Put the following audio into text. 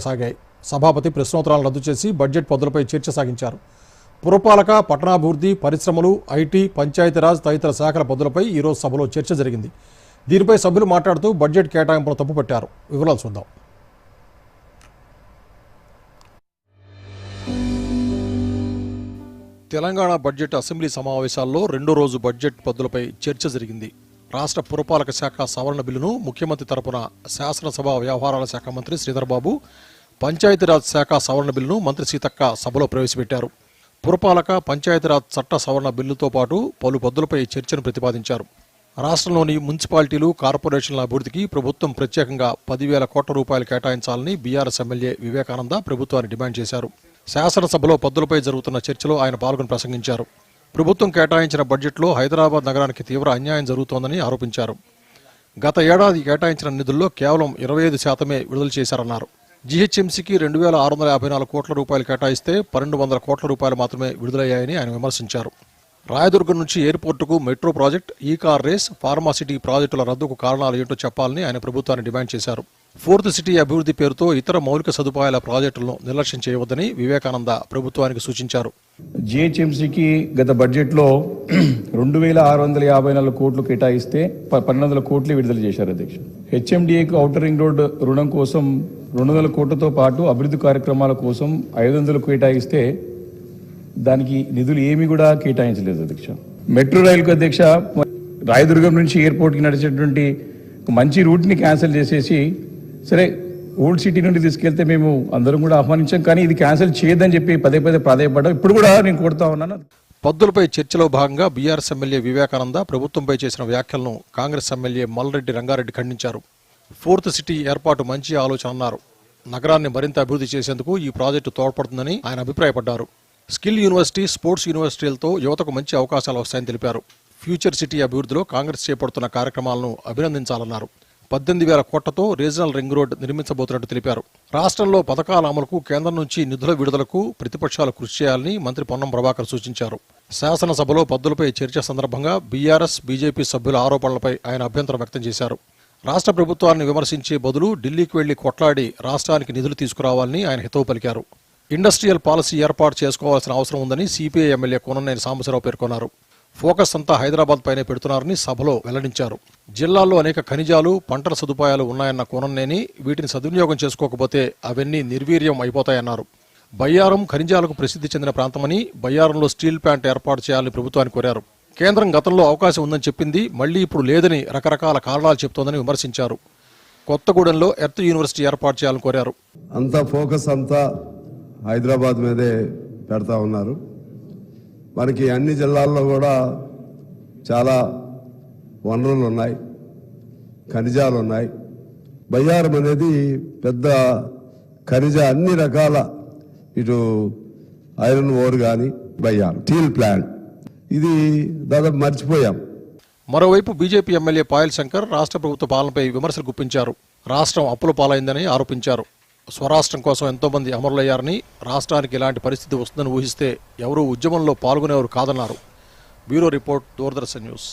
సాగాయి సభాపతి ప్రశ్నోత్తరాలను రద్దు చేసి బడ్జెట్ పద్ధతులపై చర్చ సాగించారు. పురపాలక పట్టణాభివృద్ధి పరిశ్రమలు ఐటీ పంచాయతీరాజ్ తదితర శాఖల పద్ధతులపై ఈరోజు సభలో చర్చ జరిగింది. దీనిపై సభ్యులు మాట్లాడుతూ బడ్జెట్ కేటాయింపును తప్పుపట్టారు. వివరాలు చూద్దాం. తెలంగాణ బడ్జెట్ అసెంబ్లీ సమావేశాల్లో రెండో రోజు బడ్జెట్ పద్దులపై చర్చ జరిగింది. రాష్ట్ర పురపాలక శాఖ సవరణ బిల్లును ముఖ్యమంత్రి తరపున శాసనసభ వ్యవహారాల శాఖ మంత్రి శ్రీధర్బాబు పంచాయతీరాజ్ శాఖ సవరణ బిల్లును మంత్రి సీతక్క సభలో ప్రవేశపెట్టారు. పురపాలక పంచాయతీరాజ్ చట్ట సవరణ బిల్లుతో పాటు పలు పద్దులపై చర్చను ప్రతిపాదించారు. రాష్ట్రంలోని మున్సిపాలిటీలు కార్పొరేషన్ల అభివృద్ధికి ప్రభుత్వం ప్రత్యేకంగా పదివేల కోట్ల రూపాయలు కేటాయించాలని బీఆర్ఎస్ ఎమ్మెల్యే వివేకానంద ప్రభుత్వాన్ని డిమాండ్ చేశారు. శాసనసభలో పద్దులపై జరుగుతున్న చర్చలో ఆయన పాల్గొని ప్రసంగించారు. ప్రభుత్వం కేటాయించిన బడ్జెట్లో హైదరాబాద్ నగరానికి తీవ్ర అన్యాయం జరుగుతోందని ఆరోపించారు. గత ఏడాది కేటాయించిన నిధుల్లో కేవలం ఇరవై ఐదు శాతమే విడుదల చేశారన్నారు. జీహెచ్ఎంసీకి రెండు వేల ఆరు వందల యాభై నాలుగు కోట్ల రూపాయలు కేటాయిస్తే పన్నెండు వందల కోట్ల రూపాయలు మాత్రమే విడుదలయ్యాయని ఆయన విమర్శించారు. రాయదుర్గం నుంచి ఎయిర్పోర్టుకు metro project E car race pharma city ప్రాజెక్టుల రద్దుకు కారణాలు ఏంటో చెప్పాలని ఆయన ప్రభుత్వాన్ని డిమాండ్ చేశారు. ఫోర్త్ సిటీ అభివృద్ధి పేరుతో ఇతర మౌలిక సదుపాయాల ప్రాజెక్టులను నిర్లక్ష్యం చేయవద్దని వివేకానంద ప్రభుత్వానికి సూచించారు. జిహెచ్ఎంసీకి గత బడ్జెట్లో రెండు వేల ఆరు వందల యాభై నాలుగు కోట్లు కేటాయిస్తే పన్నెండు వందల కోట్లు విడుదల చేశారు అధ్యక్ష హెచ్ఎండిఏకి ఔటర్ రింగ్ రోడ్ రుణం కోసం రెండు వందల కోట్లతో పాటు అభివృద్ధి కార్యక్రమాల కోసం ఐదు వందలు కేటాయిస్తే దానికి నిధులు ఏమి కూడా కేటాయించలేదు అధ్యక్ష మెట్రో రైలుకు అధ్యక్ష రాయదుర్గం నుంచి ఎయిర్పోర్ట్కి నడిచేటువంటి మంచి రూట్ని క్యాన్సిల్ చేసేసి సరే ఓల్డ్ సిటీ నుండి తీసుకెళ్తే మేము అందరం కూడా ఆహ్వానించాం కానీ ఇది క్యాన్సిల్ చేయదని చెప్పి పదే పదే ప్రాధాయపడ్డాం. ఇప్పుడు కూడా నేను కోరుతా ఉన్నాను. పద్దులపై చర్చలో భాగంగా బీఆర్ఎస్ ఎమ్మెల్యే వివేకానంద ప్రభుత్వంపై చేసిన వ్యాఖ్యలను కాంగ్రెస్ ఎమ్మెల్యే మల్రెడ్డి రంగారెడ్డి ఖండించారు. ఫోర్త్ సిటీ ఏర్పాటు మంచి ఆలోచన అన్నారు. నగరాన్ని మరింత అభివృద్ధి చేసేందుకు ఈ ప్రాజెక్టు తోడ్పడుతుందని ఆయన అభిప్రాయపడ్డారు. స్కిల్ యూనివర్సిటీ స్పోర్ట్స్ యూనివర్సిటీలతో యువతకు మంచి అవకాశాలు వస్తాయని తెలిపారు. ఫ్యూచర్ సిటీ అభివృద్ధిలో కాంగ్రెస్ చేపడుతున్న కార్యక్రమాలను అభినందించాలన్నారు. పద్దెనిమిది వేల కోట్లతో రీజనల్ రింగ్ రోడ్ నిర్మించబోతున్నట్టు తెలిపారు. రాష్ట్రంలో పథకాల అమలుకు కేంద్రం నుంచి నిధుల విడుదలకు ప్రతిపక్షాలు కృషి చేయాలని మంత్రి పొన్నం ప్రభాకర్ సూచించారు. శాసనసభలో పద్దులపై చర్చ సందర్భంగా బీఆర్ఎస్ బీజేపీ సభ్యుల ఆరోపణలపై ఆయన అభ్యంతరం వ్యక్తం చేశారు. రాష్ట్ర ప్రభుత్వాన్ని విమర్శించే బదులు ఢిల్లీకి వెళ్ళి కొట్లాడి రాష్ట్రానికి నిధులు తీసుకురావాలని ఆయన హితవు పలికారు. ఇండస్ట్రియల్ పాలసీ ఏర్పాటు చేసుకోవాల్సిన అవసరం ఉందని సిపిఐ ఎమ్మెల్యే కోననేని సాంబశివరావు పేర్కొన్నారు. ఫోకస్ అంతా హైదరాబాద్ పైనే పెడుతున్నారని సభలో వెల్లడించారు. జిల్లాల్లో అనేక ఖనిజాలు పంటల సదుపాయాలు ఉన్నాయన్న కోణంనేని వీటిని సద్వినియోగం చేసుకోకపోతే అవన్నీ నిర్వీర్యం అయిపోతాయన్నారు. బయ్యారం ఖనిజాలకు ప్రసిద్ధి చెందిన ప్రాంతమని బయ్యారంలో స్టీల్ ప్లాంట్ ఏర్పాటు చేయాలని ప్రభుత్వాన్ని కోరారు. కేంద్రం గతంలో అవకాశం ఉందని చెప్పింది మళ్ళీ ఇప్పుడు లేదని రకరకాల కారణాలు చెప్తోందని విమర్శించారు. కొత్తగూడెంలో ఎర్త్ యూనివర్సిటీ ఏర్పాటు చేయాలని కోరారు. అంతా ఫోకస్ అంతా హైదరాబాద్ మీదే పెడతా ఉన్నారు. మనకి అన్ని జిల్లాల్లో కూడా చాలా వనరులు ఉన్నాయి ఖనిజాలు ఉన్నాయి. బయ్యారం అనేది పెద్ద ఖనిజ అన్ని రకాల ఇటు ఐరన్ ఓర్ కానీ బయ్యారం స్టీల్ ప్లాంట్. ఇది దాదాపు మర్చిపోయాం. మరోవైపు బీజేపీ ఎమ్మెల్యే పాయల్ శంకర్ రాష్ట్ర ప్రభుత్వ పాలనపై విమర్శలు గుప్పించారు. రాష్ట్రం అప్పుల పాలైందని ఆరోపించారు. స్వరాష్ట్రం కోసం ఎంతోమంది అమరులయ్యారని రాష్ట్రానికి ఇలాంటి పరిస్థితి వస్తుందని ఊహిస్తే ఎవరూ ఉద్యమంలో పాల్గొనేవారు కాదన్నారు. Bureau report Doordarshan news.